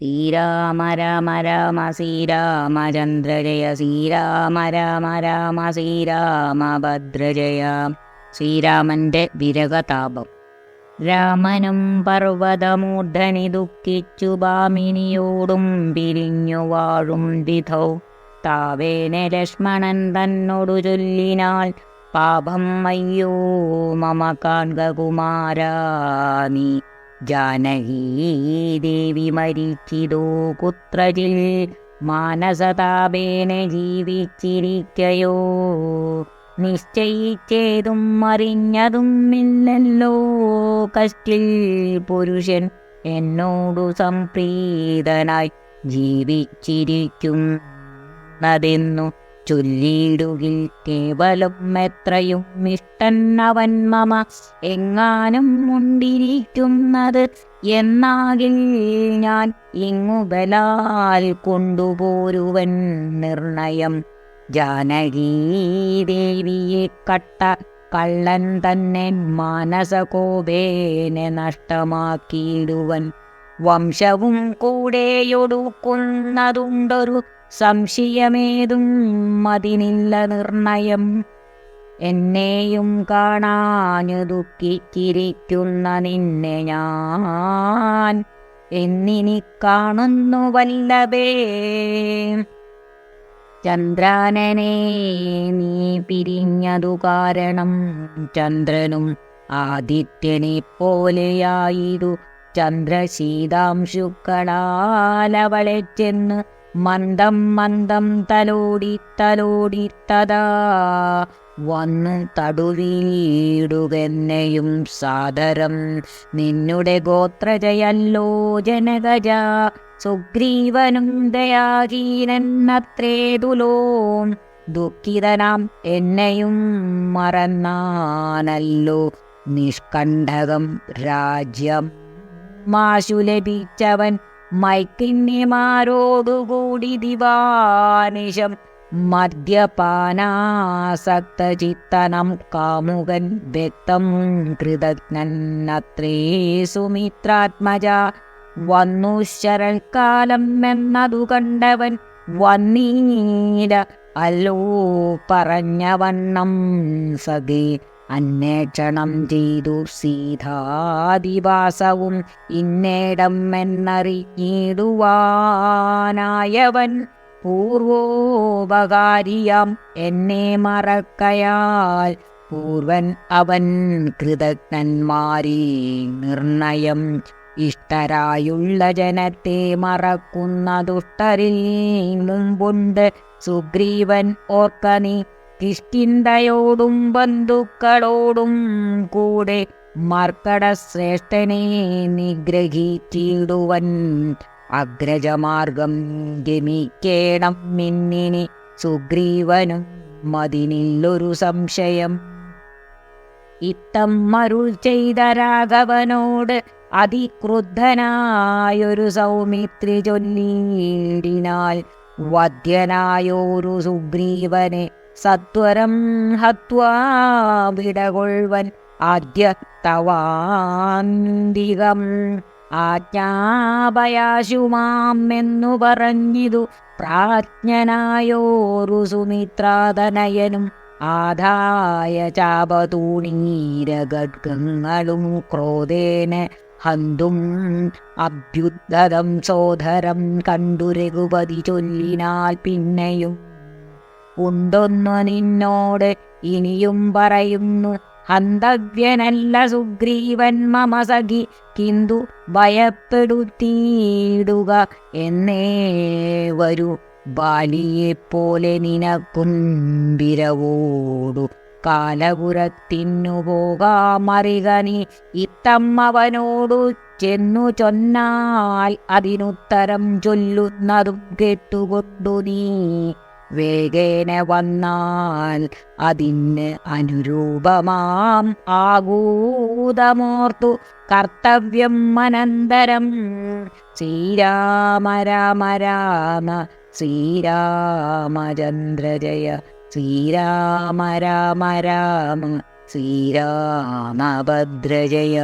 ശ്രീരാമ രാമ രാമ ശ്രീരാമചന്ദ്ര ജയ ശ്രീരാമ രാമ രാമ ശ്രീരാമഭദ്ര ജയ ശ്രീരാമന്റെ വിരകതാപം രാമനും പർവതമൂർധനി ദുഃഖിച്ചു ഭാമിനിയോടും പിരിഞ്ഞു വാഴും വിധൗ. താവേന ലക്ഷ്മണൻ തന്നോടു ചൊല്ലിനാൽ പാപം അയ്യോ മമ കാൺകുമാരാ നീ. ജാനകീ ദേവി മരിച്ചിതോ കുത്രജിൽ മാനസതാപേന ജീവിച്ചിരിക്കയോ? നിശ്ചയിച്ചേതും അറിഞ്ഞതും ഇല്ലല്ലോ കഷ്ടിൽ പുരുഷൻ എന്നോടു സംപ്രീതനായി ജീവിച്ചിരിക്കുന്നതെന്നു ചൊല്ലിയിടുകിൽ കേവലം എത്രയും ഇഷ്ടന്നവൻ മമ. എങ്ങാനും മുണ്ടിരിക്കുന്നത് എന്നാകിൽ ഞാൻ ഇങ്ങുബലാൽ കൊണ്ടുപോരുവൻ നിർണയം. ജാനകീദേവിയെ കട്ട കള്ളൻ തന്നെ മാനസകോപേനെ നഷ്ടമാക്കിയിടുവൻ. വംശവും കൂടെയൊടുക്കുന്നതുണ്ടൊരു സംശയമേതും മതിനില്ല നിർണയം. എന്നെയും കാണാഞ്ഞു ദുഃഖിച്ചിരിക്കുന്ന നിന്നെ ഞാൻ എന്നിനി കാണുന്നു വല്ലഭേ. ചന്ദ്രാനനെ നീ പിരിഞ്ഞതു കാരണം ചന്ദ്രനും ആദിത്യനെ പോലെയായിരു ചന്ദ്രശീതാംശുക്കളാലവളെ ചെന്ന് മന്ദം മന്ദം തലോടി തലോടി തദാ വന്നു തടുവീടുകെന്നെയും സാദരം. നിന്നുടെ ഗോത്രജയല്ലോ ജനകജ. സുഗ്രീവനും ദയാഹീനത്രേതുലോ ദുഃഖിതനാം എന്നെയും മറന്നാനല്ലോ. നിഷ്കണ്ഠകം രാജ്യം. മാശു ലഭിച്ചവൻ മൈക്കിണ്യമാരോടുകൂടി ദിവാനിശം മദ്യപാനാസക്തചിത്തനം കാമുകൻ വ്യക്തം കൃതജ്ഞന്നത്രേ സുമിത്രാത്മജ. വന്നു ശരൽക്കാലം എന്നതു കണ്ടവൻ വന്നീര അല്ലോ പറഞ്ഞവണ്ണം സഖേ. അന്വേഷണം ചെയ്തു സീതാദിവാസവും ഇന്നേടം എന്നറിഞ്ഞിടുവാനായവൻ പൂർവോപകാരിയാം എന്നെ മറക്കയാൽ. പൂർവൻ അവൻ കൃതജ്ഞന്മാരി നിർണയം ഇഷ്ടരായുള്ള ജനത്തെ മറക്കുന്ന ദുഷ്ടരിൽ മുമ്പുണ്ട്. സുഗ്രീവൻ ഓർക്കനി കിഷ്കിന്തയോടും ബന്ധുക്കളോടും കൂടെ മർക്കടശ്രേഷ്ഠനെ നിഗ്രഹിച്ചിടുവൻ. അഗ്രജമാർഗം ഗമിക്കേണം മിന്നിനി സുഗ്രീവനും മതിനില്ലൊരു സംശയം. ഇത്തം മരുൾ ചെയ്ത രാഘവനോട് അതിക്രുദ്ധനായൊരു സൗമിത്രി ചൊല്ലിയിടിനാൽ വധ്യനായോരു സുഗ്രീവനെ സത്വരം ഹത്വാ വിടകൊൾവൻ ആദ്യ തവാന്തികം. ആജ്ഞാപയാശുമാം എന്നു പറഞ്ഞിതു പ്രാജ്ഞനായോരു സുമിത്രാതനയനും ആദായ ചാപതൂണീരഗഡ്ഗങ്ങളും ക്രോധേന ഹന്തും അഭ്യുദ്ധതം സോധരം കണ്ടു രഘുപതി ചൊല്ലിനാൽ പിന്നെയും ഉണ്ടൊന്നു നിന്നോട് ഇനിയും പറയുന്നു. ഹന്തവ്യനല്ല സുഗ്രീവൻ മമ സഖി. കിന്തു ഭയപ്പെടുത്തിയിടുക. എന്നേ വരൂ. ബാലിയെപ്പോലെ നിനക്കുംബിരവോടു കാലപുരത്തിന്നു കാലപുരത്തിനു പോകാമറിക നീ ഇത്തമ്മവനോടു ചെന്നു ചൊന്നാൽ അതിനുത്തരം ചൊല്ലുന്നതും കേട്ടുകൊണ്ടു നീ. വേഗേന വന്നാൽ അതിന് അനുരൂപമാം. ആകൂതമോർത്തു കർത്തവ്യം അനന്തരം. ശ്രീരാമ രാമ രാമ ശ്രീരാമചന്ദ്ര ജയ ശ്രീരാമ രാമ രാമ ശ്രീരാമഭദ്ര ജയ